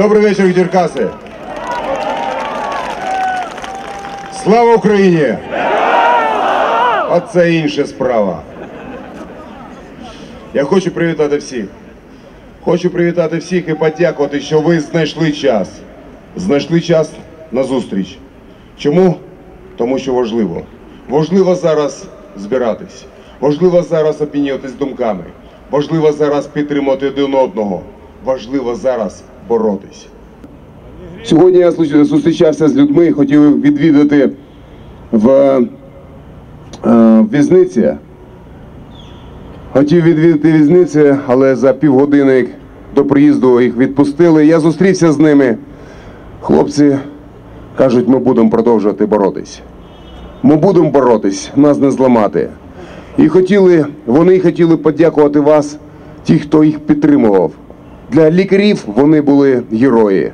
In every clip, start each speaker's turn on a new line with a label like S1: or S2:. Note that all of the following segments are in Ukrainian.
S1: Добрий вечір, Черкаси. Слава Україні! Оце інша справа. Я хочу привітати всіх. Хочу привітати всіх і подякувати, що ви знайшли час. Знайшли час на зустріч. Чому? Тому що важливо. Важливо зараз збиратись. Важливо зараз обмінюватись думками. Важливо зараз підтримати один одного. Важливо зараз боротись. Сьогодні я зустрічався з людьми, хотів відвідати в е, в'язниці. Хотів відвідати в'язниці, але за півгодини до приїзду їх відпустили. Я зустрівся з ними. Хлопці кажуть, ми будемо продовжувати боротись. Ми будемо боротись, нас не зламати. І хотіли, вони хотіли подякувати вас, ті, хто їх підтримував. Для лікарів вони були герої.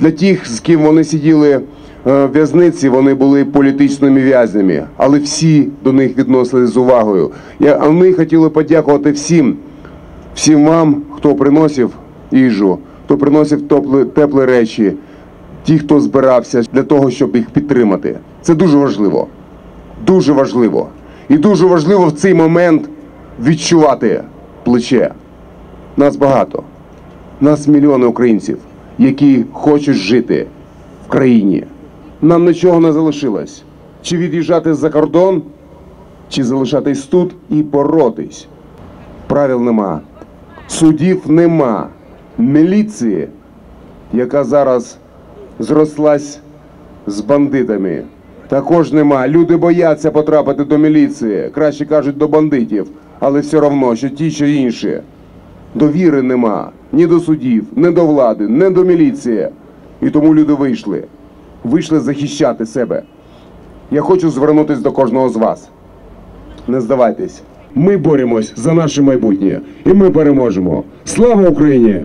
S1: Для тих, з ким вони сиділи е, в в'язниці, вони були політичними в'язнями, але всі до них відносились з увагою. А ми хотіли подякувати всім, всім вам, хто приносив їжу, хто приносив теплі, теплі речі, ті, хто збирався для того, щоб їх підтримати. Це дуже важливо. Дуже важливо. І дуже важливо в цей момент відчувати плече. Нас багато. Нас мільйони українців, які хочуть жити в країні. Нам нічого не залишилось. Чи від'їжджати за кордон, чи залишатись тут і боротись. Правил нема. Судів нема. Міліції, яка зараз зрослась з бандитами. Також нема. Люди бояться потрапити до міліції. Краще кажуть до бандитів, але все одно, що ті, що інші. Довіри нема ні до судів, ні до влади, ні до міліції. І тому люди вийшли. Вийшли захищати себе. Я хочу звернутися до кожного з вас. Не здавайтесь. Ми боремось за наше майбутнє, і ми переможемо. Слава Україні!